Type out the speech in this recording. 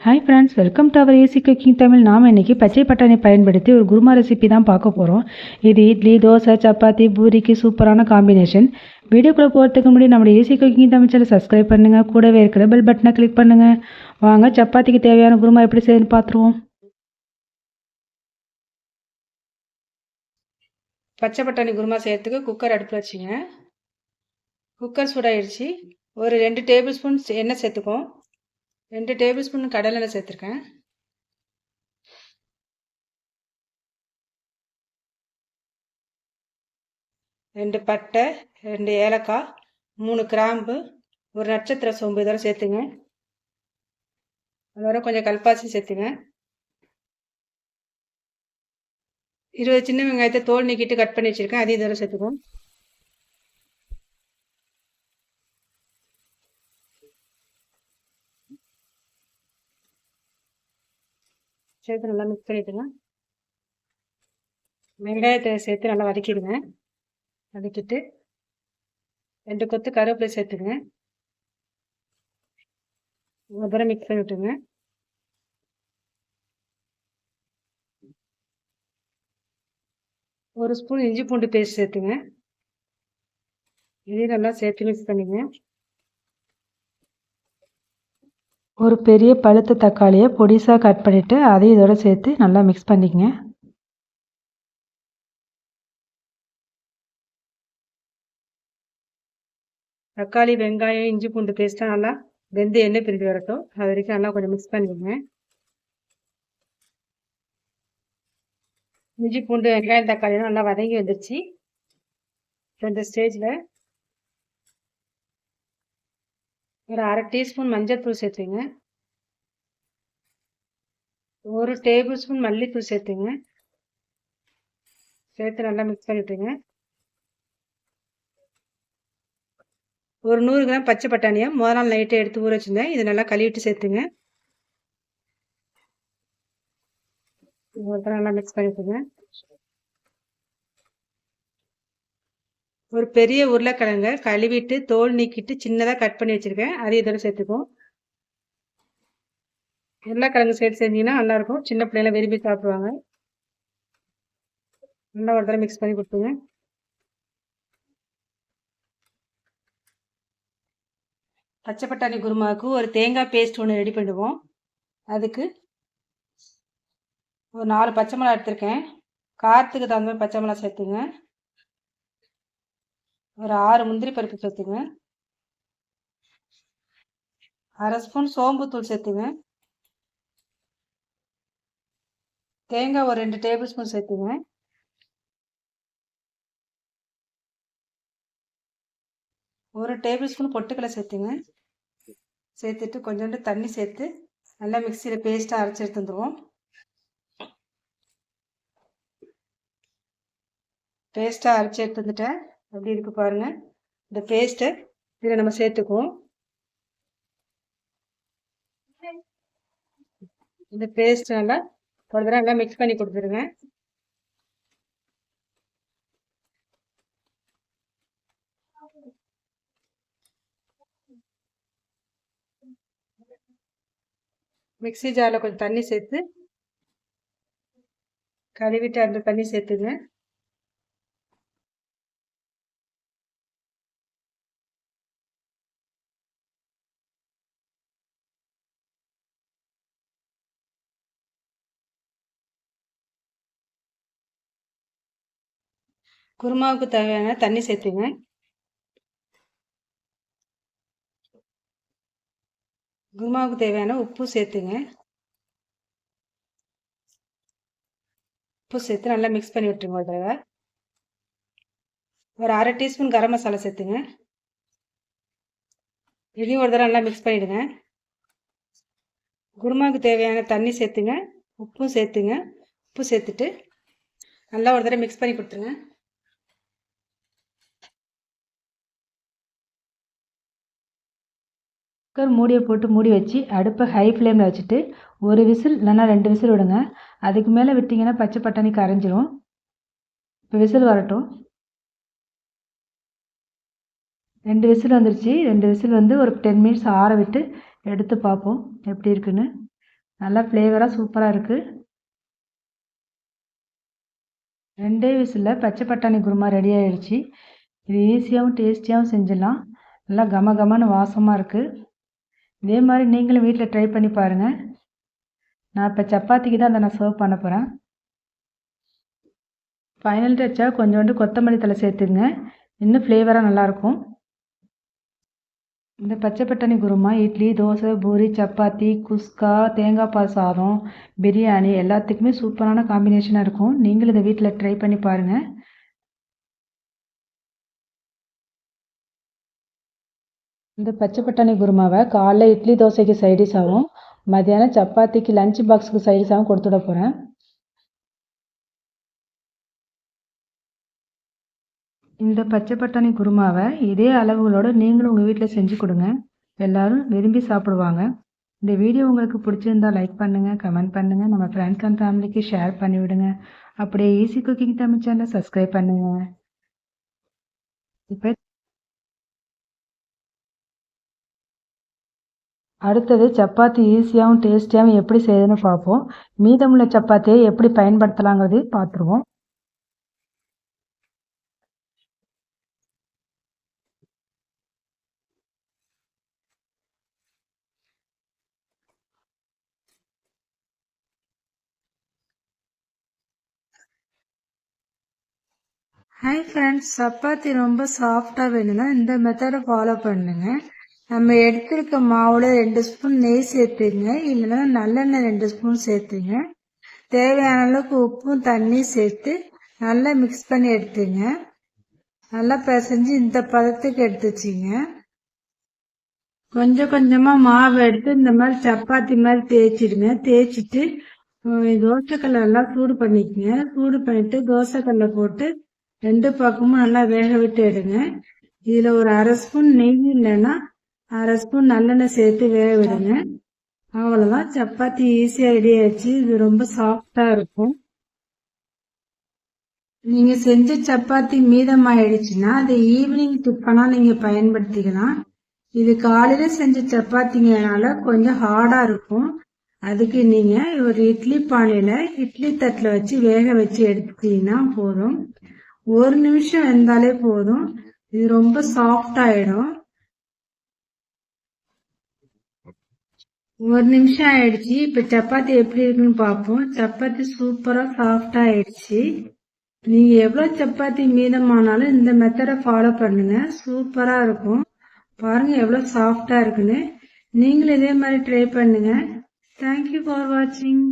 Hi friends welcome to our AC cooking Tamil நாம் இன்றைக்கி பச்சை பட்டாணி பயன்படுத்தி ஒரு குருமா ரெசிபி தான் பார்க்க போகிறோம் இது இட்லி தோசை சப்பாத்தி பூரிக்கு சூப்பரான காம்பினேஷன் வீடியோக்குள்ளே போகிறதுக்கு முன்னாடி நம்மளோட AC cooking Tamil channel subscribe பண்ணுங்கள் கூடவே இருக்கிற பெல் பட்டனை கிளிக் பண்ணுங்கள் வாங்க சப்பாத்திக்கு தேவையான குருமா எப்படி செய்யுதுன்னு பார்த்துருவோம். பச்சை பட்டாணி குருமா செய்கிறதுக்கு குக்கர் அடுப்பில் வச்சுங்க. குக்கர் சூடாயிடுச்சு ஒரு ரெண்டு டேபிள் ஸ்பூன் எண்ணெய் சேர்த்துக்கோம் ரெண்டு டேபிள் ஸ்பூன் கடலை சேர்த்துருக்கேன். ரெண்டு பட்டை ரெண்டு ஏலக்காய் மூணு கிராம்பு ஒரு நட்சத்திர சோம்பு இதெல்லாம் சேர்த்துங்க. அதோட கொஞ்சம் கல்பாசி சேர்த்துங்க. இருபது சின்ன வெங்காயத்தை தோல் நீக்கிட்டு கட் பண்ணி வச்சுருக்கேன். அதையும் இதோட சேர்த்துக்குவோம். சேர்த்து நல்லா மிக்ஸ் பண்ணிவிட்டுங்க வெங்காயத்தை சேர்த்து நல்லா வதக்கிடுங்க. வதக்கிட்டு ரெண்டு கொத்து கருவேப்பிலை சேர்த்துங்க. அப்புறம் மிக்ஸ் பண்ணி விட்டுங்க ஒரு ஸ்பூன் இஞ்சி பூண்டு பேஸ்ட் சேர்த்துங்க. இதையும் நல்லா சேர்த்து மிக்ஸ் பண்ணிங்க. ஒரு பெரிய பழுத்த தக்காளியை பொடிசாக கட் பண்ணிவிட்டு அதையும் இதோட சேர்த்து நல்லா மிக்ஸ் பண்ணிக்கங்க. தக்காளி வெங்காயம் இஞ்சி பூண்டு பேஸ்ட்டாக நல்லா வெந்து எண்ணெய் பிரிஞ்சு வரட்டும். அது வரைக்கும் நல்லா கொஞ்சம் மிக்ஸ் பண்ணிக்கோங்க. இஞ்சி பூண்டு வெங்காயம் தக்காளியெல்லாம் நல்லா வதங்கி வந்துருச்சு. இந்த ஸ்டேஜில் ஒரு அரை டீஸ்பூன் மஞ்சள் தூள் சேர்த்துங்க. ஒரு டேபிள் ஸ்பூன் மல்லித்தூள் சேர்த்துங்க. சேர்த்து நல்லா மிக்ஸ் பண்ணிவிட்டுங்க ஒரு நூறு கிராம் பச்சை பட்டாணியை முதல் நாள் நைட்டே எடுத்து ஊற வச்சுருந்தேன். இதை நல்லா கழுவிட்டு சேர்த்துங்க. நல்லா மிக்ஸ் பண்ணிவிட்டுங்க ஒரு பெரிய உருளைக்கிழங்க கழுவிட்டு தோல் நீக்கிட்டு சின்னதாக கட் பண்ணி வச்சுருக்கேன். அதையும் இதோட சேர்த்துக்குவோம் உருளைக்கிழங்கு சேர்த்து செஞ்சீங்கன்னா நல்லாயிருக்கும். சின்ன பிள்ளைங்களாம் விரும்பி சாப்பிடுவாங்க. நல்லா ஒரு தடவை மிக்ஸ் பண்ணி கொடுத்துங்க பச்சை பட்டாணி குருமாவுக்கு ஒரு தேங்காய் பேஸ்ட் ஒன்று ரெடி பண்ணுவோம் அதுக்கு ஒரு நாலு பச்சை மிளகா எடுத்திருக்கேன். காரத்துக்கு தகுந்த மாதிரி பச்சை மிளகா சேர்த்துங்க. ஒரு ஆறு முந்திரி பருப்பு சேர்த்துங்க. அரை ஸ்பூன் சோம்புத்தூள் சேர்த்துங்க. தேங்காய் ஒரு ரெண்டு டேபிள் ஸ்பூன் சேர்த்துங்க. ஒரு டேபிள் ஸ்பூன் பொட்டுக்கடலை சேர்த்துங்க. சேர்த்துட்டு கொஞ்சோண்டு தண்ணி சேர்த்து நல்லா மிக்சியில் பேஸ்ட்டாக அரைச்சி எடுத்து வந்துடுவோம் பேஸ்ட்டாக அரைச்சி எடுத்து வந்துட்டேன். அப்படி இருக்கு பாருங்க. இந்த பேஸ்ட்டை இதில் நம்ம சேர்த்துக்குவோம். இந்த பேஸ்ட் நல்லா ஒரு தடவை நல்லா மிக்ஸ் பண்ணி கொடுத்துருங்க. மிக்சி ஜாரில் கொஞ்சம் தண்ணி சேர்த்து கழுவிட்டு அந்த தண்ணி சேர்த்துங்க. குருமாவுக்கு தேவையான தண்ணி சேர்த்துங்க. குருமாவுக்கு தேவையான உப்பு சேர்த்துங்க. உப்பு சேர்த்து நல்லா மிக்ஸ் பண்ணி விட்டுருங்க ஒரு தடவை. ஒரு அரை டீஸ்பூன் கரம் மசாலா சேர்த்துங்க. இதையும் ஒரு தடவை நல்லா மிக்ஸ் பண்ணிவிடுங்க குருமாவுக்கு தேவையான தண்ணி சேர்த்துங்க. உப்பும் சேர்த்துங்க. உப்பு சேர்த்துட்டு நல்லா ஒரு தடவை மிக்ஸ் பண்ணி கொடுத்துருங்க. குக்கர் மூடியை போட்டு மூடி வச்சு அடுப்பை ஹை ஃப்ளேமில் வச்சுட்டு ஒரு விசில் இல்லைன்னா ரெண்டு விசில் விடுங்க. அதுக்கு மேலே விட்டிங்கன்னா பச்சை பட்டாணி கரைஞ்சிரும். இப்போ விசில் வரட்டும். ரெண்டு விசில் வந்துருச்சு. ரெண்டு விசில் வந்து ஒரு டென் மினிட்ஸ் ஆற விட்டு எடுத்து பார்ப்போம் எப்படி இருக்குன்னு. நல்லா ஃப்ளேவராக சூப்பராக இருக்குது ரெண்டே விசிலில் பச்சை பட்டாணி குருமா ரெடி ஆகிடுச்சு இது ஈஸியாகவும் டேஸ்டியாகவும் செஞ்சிடலாம். நல்லா கம கமன்னு வாசமாக இருக்குது இதே மாதிரி நீங்களும் வீட்டில் ட்ரை பண்ணி பாருங்கள் நான் இப்போ சப்பாத்திக்கு தான் அதை நான் சர்வ் பண்ண போகிறேன் ஃபைனல் டச்சாக கொஞ்சோண்டு கொத்தமல்லி தலை சேர்த்துங்க. இன்னும் ஃப்ளேவராக நல்லாயிருக்கும். இந்த பச்சை பட்டாணி குருமா இட்லி தோசை பூரி சப்பாத்தி குஸ்கா தேங்காய் பால் சாதம் பிரியாணி எல்லாத்துக்குமே சூப்பரான காம்பினேஷனாக இருக்கும். நீங்களும் இதை வீட்டில் ட்ரை பண்ணி பாருங்கள் இந்த பச்சை பட்டாணி குருமாவை காலைல இட்லி தோசைக்கு சைடிஷாகவும் மதியானம் சப்பாத்திக்கு லஞ்ச் பாக்ஸுக்கு சைடிஷாகவும் கொடுத்துட போகிறேன் இந்த பச்சை பட்டாணி குருமாவை இதே அளவுகளோடு நீங்களும் உங்கள் வீட்டில் செஞ்சு கொடுங்க. எல்லோரும் விரும்பி சாப்பிடுவாங்க. இந்த வீடியோ உங்களுக்கு பிடிச்சிருந்தா லைக் பண்ணுங்கள் கமெண்ட் பண்ணுங்கள் நம்ம ஃப்ரெண்ட்ஸ் அண்ட் ஃபேமிலிக்கு ஷேர் பண்ணிவிடுங்க அப்படியே ஈஸி குக்கிங் தமிழ் சேனலை சப்ஸ்கிரைப் பண்ணுங்கள் இப்போ அடுத்தது சப்பாத்தி ஈஸியாகவும் டேஸ்டியாகவும் எப்படி செய்யுதுன்னு பார்ப்போம். மீதமுள்ள சப்பாத்தியை எப்படி பயன்படுத்தலாங்கிறது பார்த்துருவோம். ஹாய் ஃப்ரெண்ட்ஸ் சப்பாத்தி ரொம்ப சாஃப்டாக வேணும்னா இந்த மெத்தடை ஃபாலோ பண்ணுங்க. நம்ம எடுத்திருக்க மாவில் ரெண்டு ஸ்பூன் நெய் சேர்த்துங்க. இல்லைன்னா நல்லெண்ணெய் ரெண்டு ஸ்பூன் சேர்த்துங்க. தேவையான அளவுக்கு உப்பும் தண்ணியும் சேர்த்து நல்லா மிக்ஸ் பண்ணி எடுத்துங்க. நல்லா பிசைஞ்சு இந்த பதத்துக்கு எடுத்து வச்சிங்க. கொஞ்சம் கொஞ்சமாக மாவு எடுத்து இந்த மாதிரி சப்பாத்தி மாதிரி தேய்ச்சிடுங்க. தேய்ச்சிட்டு தோசைக்கல்லாம் சூடு பண்ணிக்கங்க. சூடு பண்ணிட்டு தோசைக்கல்ல போட்டு ரெண்டு பக்கமும் நல்லா வேக விட்டு எடுங்க. இதில் ஒரு அரை ஸ்பூன் நெய் இல்லைன்னா அரை ஸ்பூன் நல்லெண்ணெய் சேர்த்து வேக விடுங்க. அவ்வளோதான் சப்பாத்தி ஈஸியாக ரெடி ஆயிடுச்சு. இது ரொம்ப சாஃப்டாக இருக்கும். நீங்கள் செஞ்ச சப்பாத்தி மீதமாயிடுச்சுன்னா அதை ஈவினிங் டிஃபனாக நீங்கள் பயன்படுத்திக்கலாம். இது காலையில் செஞ்ச சப்பாத்திங்கனால கொஞ்சம் ஹார்டாக இருக்கும். அதுக்கு நீங்கள் ஒரு இட்லி பானையில் இட்லி தட்டில் வச்சு வேக வச்சு எடுத்துட்டீங்கன்னா போதும். ஒரு நிமிஷம் வெந்தாலே போதும். இது ரொம்ப சாஃப்ட் ஆயிடும். ஒரு நிமிஷம் ஆயிடுச்சு. இப்ப சப்பாத்தி எப்படி இருக்குன்னு பார்ப்போம். சப்பாத்தி சூப்பரா சாஃப்டா ஆயிடுச்சு. நீங்க எவ்வளவு சப்பாத்தி மீதமானாலும் இந்த மெத்தடை ஃபாலோ பண்ணுங்க. சூப்பரா இருக்கும். பாருங்க எவ்வளவு சாஃப்டா இருக்குன்னு. நீங்களும் இதே மாதிரி ட்ரை பண்ணுங்க. தேங்க்யூ ஃபார் வாட்சிங்